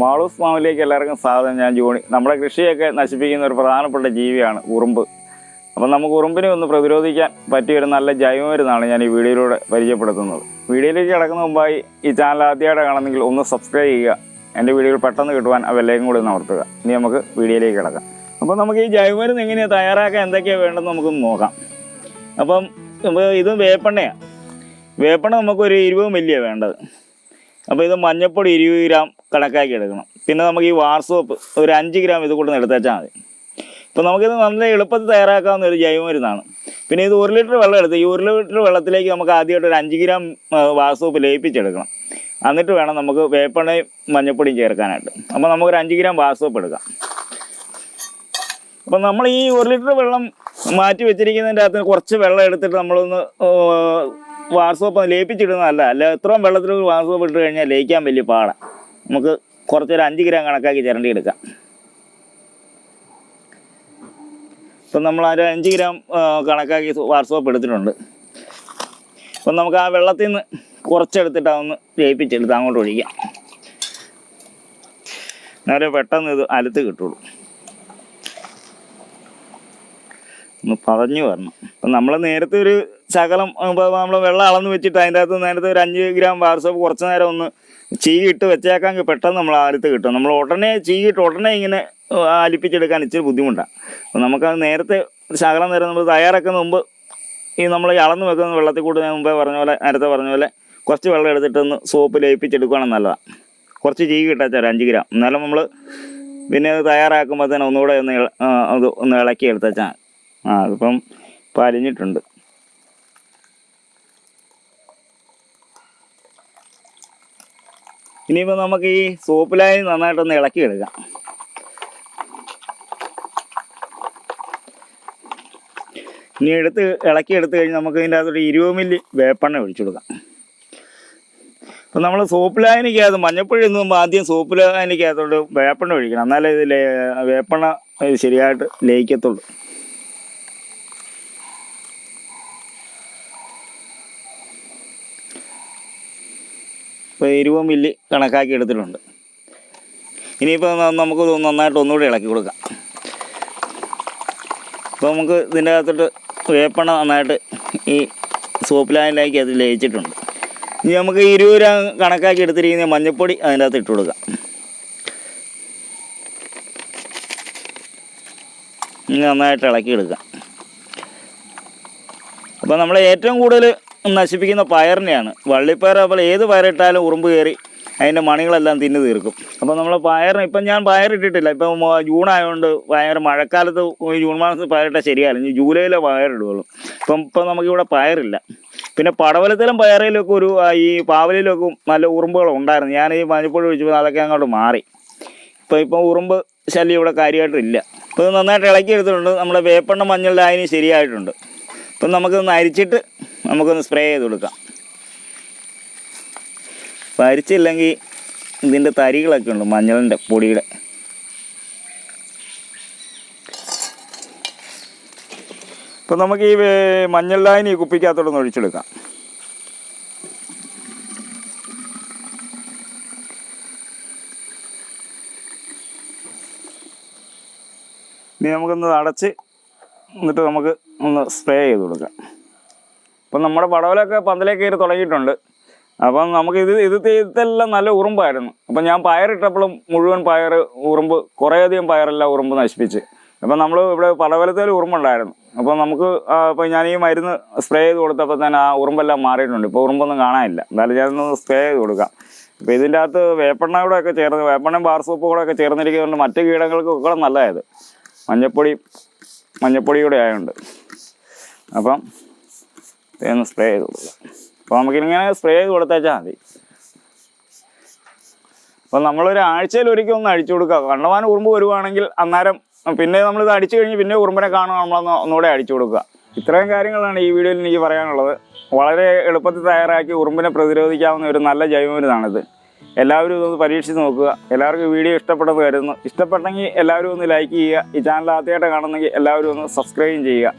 മാളൂസ് ഫാമിലേക്ക് എല്ലാവർക്കും സ്വാഗതം. ഞാൻ ജോണി. നമ്മുടെ കൃഷിയൊക്കെ നശിപ്പിക്കുന്ന ഒരു പ്രധാനപ്പെട്ട ജീവിയാണ് ഉറുമ്പ്. അപ്പം നമുക്ക് ഉറുമ്പിനെ ഒന്ന് പ്രതിരോധിക്കാൻ പറ്റിയ ഒരു നല്ല ജൈവമരുന്നാണ് ഞാൻ ഈ വീഡിയോയിലൂടെ പരിചയപ്പെടുത്തുന്നത്. വീഡിയോയിലേക്ക് കിടക്കുന്ന മുമ്പായി ഈ ചാനൽ ആദ്യമായിട്ട് കാണുന്നെങ്കിൽ ഒന്ന് സബ്സ്ക്രൈബ് ചെയ്യുക. എന്റെ വീഡിയോകൾ പെട്ടെന്ന് കിട്ടുവാൻ ആ ബെല്ലേക്കും കൂടി അമർത്തുക. ഇനി നമുക്ക് വീഡിയോയിലേക്ക് കിടക്കാം. അപ്പം നമുക്ക് ഈ ജൈവമരുന്ന് എങ്ങനെയാണ് തയ്യാറാക്കാൻ എന്തൊക്കെയാണ് വേണ്ടതെന്ന് നമുക്ക് നോക്കാം. അപ്പം ഇത് വേപ്പെണ്ണയാണ്. വേപ്പെണ്ണ നമുക്കൊരു ഇരുപത് മില്ലിയാണ് വേണ്ടത്. അപ്പോൾ ഇത് മഞ്ഞൾപ്പൊടി ഇരുപത് ഗ്രാം കണക്കാക്കി എടുക്കണം പിന്നെ നമുക്ക് ഈ വാർസോപ്പ് ഒരു അഞ്ച് ഗ്രാം ഇത് കൂടുതൽ എടുത്തേച്ചാൽ മതി. ഇപ്പം നമുക്കിത് നല്ല എളുപ്പത്തിൽ തയ്യാറാക്കാവുന്ന ഒരു ജൈവമരുന്നാണ്. പിന്നെ ഇത് ഒരു ലിറ്റർ വെള്ളം എടുത്ത് ഈ ഒരു ലിറ്റർ വെള്ളത്തിലേക്ക് നമുക്ക് ആദ്യമായിട്ട് ഒരു അഞ്ച് ഗ്രാം വാർസോപ്പ് വാർ ലയിപ്പിച്ചെടുക്കണം. എന്നിട്ട് വേണം നമുക്ക് വേപ്പണയും മഞ്ഞപ്പൊടിയും ചേർക്കാനായിട്ട്. അപ്പോൾ നമുക്കൊരു അഞ്ച് ഗ്രാം വാർസോപ്പ് എടുക്കാം. അപ്പം നമ്മൾ ഈ ഒരു ലിറ്റർ വെള്ളം മാറ്റി വെച്ചിരിക്കുന്നതിന്റെ അകത്ത് കുറച്ച് വെള്ളം എടുത്തിട്ട് നമ്മളൊന്ന് വാർസോപ്പ് ലയിപ്പിച്ചിടുന്നതല്ല അല്ല എത്രയും വെള്ളത്തിൽ വാർസോപ്പ് ഇട്ട് കഴിഞ്ഞാൽ ലയിക്കാൻ വലിയ പാടാണ് നമുക്ക് കുറച്ചൊരു അഞ്ച് ഗ്രാം കണക്കാക്കി ചിരണ്ടി എടുക്കാം ഇപ്പം നമ്മൾ ഒരു അഞ്ച് ഗ്രാം കണക്കാക്കി വാർസോപ്പ് എടുത്തിട്ടുണ്ട്. അപ്പം നമുക്ക് ആ വെള്ളത്തിൽ നിന്ന് കുറച്ചെടുത്തിട്ട് അതൊന്ന് ജയിപ്പിച്ചെടുത്ത് അങ്ങോട്ട് ഒഴിക്കാം. എന്നാലേ പെട്ടെന്ന് ഇത് അലുത്ത് കിട്ടുള്ളൂ. ഒന്ന് പതഞ്ഞു വരണം. അപ്പം നമ്മൾ നേരത്തെ ഒരു ശകലം നമ്മൾ വെള്ളം അളന്ന് വെച്ചിട്ട് അതിന്റെ അകത്ത് നേരത്തെ ഒരു അഞ്ച് ഗ്രാം വാർസപ്പ് കുറച്ച് നേരം ഒന്ന് ചീയിട്ട് വെച്ചേക്കാൻ പെട്ടെന്ന് നമ്മൾ ആലത്ത് കിട്ടും. നമ്മൾ ഉടനെ ചീയിട്ട് ഉടനെ ഇങ്ങനെ അലിപ്പിച്ചെടുക്കാൻ ഇച്ചിരി ബുദ്ധിമുട്ടാണ് അപ്പം നമുക്കത് നേരത്തെ ശകലം നേരം നമ്മൾ തയ്യാറാക്കുന്ന മുമ്പ് ഈ നമ്മൾ ഈ അളന്ന് വെക്കുന്ന വെള്ളത്തിൽ കൂടി ഞാൻ മുമ്പേ പറഞ്ഞ പോലെ നേരത്തെ പറഞ്ഞ പോലെ കുറച്ച് വെള്ളം എടുത്തിട്ടൊന്ന് സോപ്പ് ലയിപ്പിച്ചെടുക്കുകയാണെങ്കിൽ നല്ലതാണ് കുറച്ച് ചീകി ഇട്ടാച്ചാൽ ഒരു അഞ്ച് ഗ്രാം. എന്നാലും നമ്മൾ പിന്നെ അത് തയ്യാറാക്കുമ്പോൾ തന്നെ ഒന്നുകൂടെ ഒന്ന് അത് ഒന്ന് ഇളക്കി എടുത്തച്ചാൽ ആ അതിപ്പം ഇപ്പം ഇനിയിപ്പോൾ നമുക്ക് ഈ സോപ്പിലായി നന്നായിട്ടൊന്ന് ഇളക്കി എടുക്കാം ഇനി എടുത്ത് ഇളക്കി എടുത്തു കഴിഞ്ഞ് നമുക്ക് ഇതിന്റെ അകത്തൊരു ഇരുപത് മില്ലി വേപ്പെണ്ണ ഒഴിച്ചു കൊടുക്കാം. അപ്പം നമ്മൾ സോപ്പ് ലായനിക്കകത്ത് മഞ്ഞപ്പൊടി ഒന്നും ആദ്യം സോപ്പ് ലായനിക്കകത്തോട്ട് വേപ്പെണ്ണ ഒഴിക്കണം. എന്നാലേ ഇത് വേപ്പെണ്ണ ശരിയായിട്ട് ലയിക്കത്തുള്ളൂ. ഇപ്പോൾ ഇരുപത് മില്ലി കണക്കാക്കി എടുത്തിട്ടുണ്ട്. ഇനിയിപ്പോൾ നമുക്ക് നന്നായിട്ട് ഒന്നുകൂടി ഇളക്കി കൊടുക്കാം. അപ്പോൾ നമുക്ക് ഇതിന്റെ അകത്തോട്ട് വേപ്പണ നന്നായിട്ട് ഈ സോപ്പ് ലൈനിലേക്ക് അത് ലയിച്ചിട്ടുണ്ട്. ഇനി നമുക്ക് ഇരുപത് രൂപ കണക്കാക്കി എടുത്തിരിക്കുന്ന മഞ്ഞൾപ്പൊടി അതിന്റെ അകത്ത് ഇട്ട് കൊടുക്കാം. നന്നായിട്ട് ഇളക്കി എടുക്കാം. അപ്പോൾ നമ്മൾ ഏറ്റവും കൂടുതൽ നശിപ്പിക്കുന്ന പയറിനെയാണ്. വള്ളിപ്പയർ അപ്പോൾ ഏത് പയറിട്ടാലും ഉറുമ്പ് കയറി അതിന്റെ മണികളെല്ലാം തിന്നു തീർക്കും. അപ്പോൾ നമ്മൾ പയറിന് ഇപ്പം ഞാൻ പയറിട്ടിട്ടില്ല. ഇപ്പം ജൂൺ ആയതുകൊണ്ട് പയർ മഴക്കാലത്ത് ജൂൺ മാസത്തിൽ പയറിട്ടാൽ ശരിയല്ല ഇനി ജൂലൈയിലെ പയറിടുകയുള്ളൂ. ഇപ്പം ഇപ്പം നമുക്കിവിടെ പയറില്ല. പിന്നെ പടവലത്തിലും പയറിലൊക്കെ ഒരു ഈ പാവലിലൊക്കെ നല്ല ഉറുമ്പുകൾ ഉണ്ടായിരുന്നു. ഞാൻ ഈ മഞ്ഞപ്പൊടി ഒഴിച്ചപ്പോൾ അതൊക്കെ അങ്ങോട്ട് മാറി. ഇപ്പോൾ ഇപ്പം ഉറുമ്പ് ശല്യം ഇവിടെ കാര്യമായിട്ടില്ല ഇപ്പോൾ നന്നായിട്ട് ഇളക്കി എടുത്തിട്ടുണ്ട്. നമ്മുടെ വേപ്പെണ്ണ മഞ്ഞളുടെ ആയിന് ശരിയായിട്ടുണ്ട്. ഇപ്പം നമുക്കൊന്ന് അരിച്ചിട്ട് നമുക്കൊന്ന് സ്പ്രേ ചെയ്ത് കൊടുക്കാം. പരിച്ചില്ലെങ്കിൽ ഇതിന്റെ തരികളൊക്കെ ഉണ്ട് മഞ്ഞളിന്റെ പൊടിയുടെ. അപ്പം നമുക്ക് ഈ മഞ്ഞൾ ലായനി കുപ്പിക്കകത്തോടൊന്ന് ഒഴിച്ചെടുക്കാം. ഇനി നമുക്കൊന്ന് അടച്ച് എന്നിട്ട് നമുക്ക് ഒന്ന് സ്പ്രേ ചെയ്ത് കൊടുക്കാം. അപ്പം നമ്മുടെ പടവലൊക്കെ പന്തലേ കയറി തുടങ്ങിയിട്ടുണ്ട്. അപ്പം നമുക്ക് ഇത് ഇത് ഇതെല്ലാം നല്ല ഉറുമ്പായിരുന്നു. അപ്പം ഞാൻ പയറിട്ടപ്പോഴും മുഴുവൻ പയർ ഉറുമ്പ് കുറേയധികം പയറെല്ലാം ഉറുമ്പ് നശിപ്പിച്ച്. അപ്പം നമ്മൾ ഇവിടെ പടവലത്തിൽ ഉറുമ്പുണ്ടായിരുന്നു. അപ്പം നമുക്ക് ഇപ്പം ഞാൻ ഈ മരുന്ന് സ്പ്രേ ചെയ്ത് കൊടുത്തപ്പോൾ തന്നെ ആ ഉറുമ്പെല്ലാം മാറിയിട്ടുണ്ട്. ഇപ്പോൾ ഉറുമ്പൊന്നും കാണാനില്ല. എന്തായാലും ഞാനൊന്ന് സ്പ്രേ ചെയ്ത് കൊടുക്കാം. അപ്പോൾ ഇതിന്റെ അകത്ത് വേപ്പെണ്ണ കൂടെ ഒക്കെ ചേർന്ന് വേപ്പെണ്ണയും ബാർ സോപ്പ് കൂടെ ഒക്കെ ചേർന്നിരിക്കുന്നതുകൊണ്ട് മറ്റ് കീടങ്ങൾക്കൊക്കെ നല്ലതായത്. മഞ്ഞപ്പൊടി കൂടെ ആയതുകൊണ്ട് അപ്പം ഇതൊന്ന് സ്പ്രേ ചെയ്ത് കൊടുക്കാം. അപ്പോൾ നമുക്കിങ്ങനെ സ്പ്രേ ചെയ്ത് കൊടുത്തേച്ചാൽ മതി. അപ്പോൾ നമ്മളൊരു ആഴ്ചയിൽ ഒരിക്കൽ ഒന്ന് അടിച്ചു കൊടുക്കുക. കണ്ടമാനം ഉറുമ്പ് വരുവാണെങ്കിൽ അന്നേരം പിന്നെ നമ്മളിത് അടിച്ചു കഴിഞ്ഞ് പിന്നെ ഉറുമ്പിനെ കാണുക നമ്മളൊന്ന് ഒന്നുകൂടെ അടിച്ചു കൊടുക്കുക. ഇത്രയും കാര്യങ്ങളാണ് ഈ വീഡിയോയിൽ എനിക്ക് പറയാനുള്ളത്. വളരെ എളുപ്പത്തിൽ തയ്യാറാക്കി ഉറുമ്പിനെ പ്രതിരോധിക്കാവുന്ന ഒരു നല്ല ജൈവമരുന്നാണിത്. എല്ലാവരും ഇതൊന്ന് പരീക്ഷിച്ച് നോക്കുക. എല്ലാവർക്കും വീഡിയോ ഇഷ്ടപ്പെട്ടത് കരുതുന്നു. ഇഷ്ടപ്പെട്ടെങ്കിൽ എല്ലാവരും ഒന്ന് ലൈക്ക് ചെയ്യുക. ഈ ചാനൽ ആദ്യമായിട്ട് കാണുന്നെങ്കിൽ എല്ലാവരും ഒന്ന് സബ്സ്ക്രൈബ് ചെയ്യുക.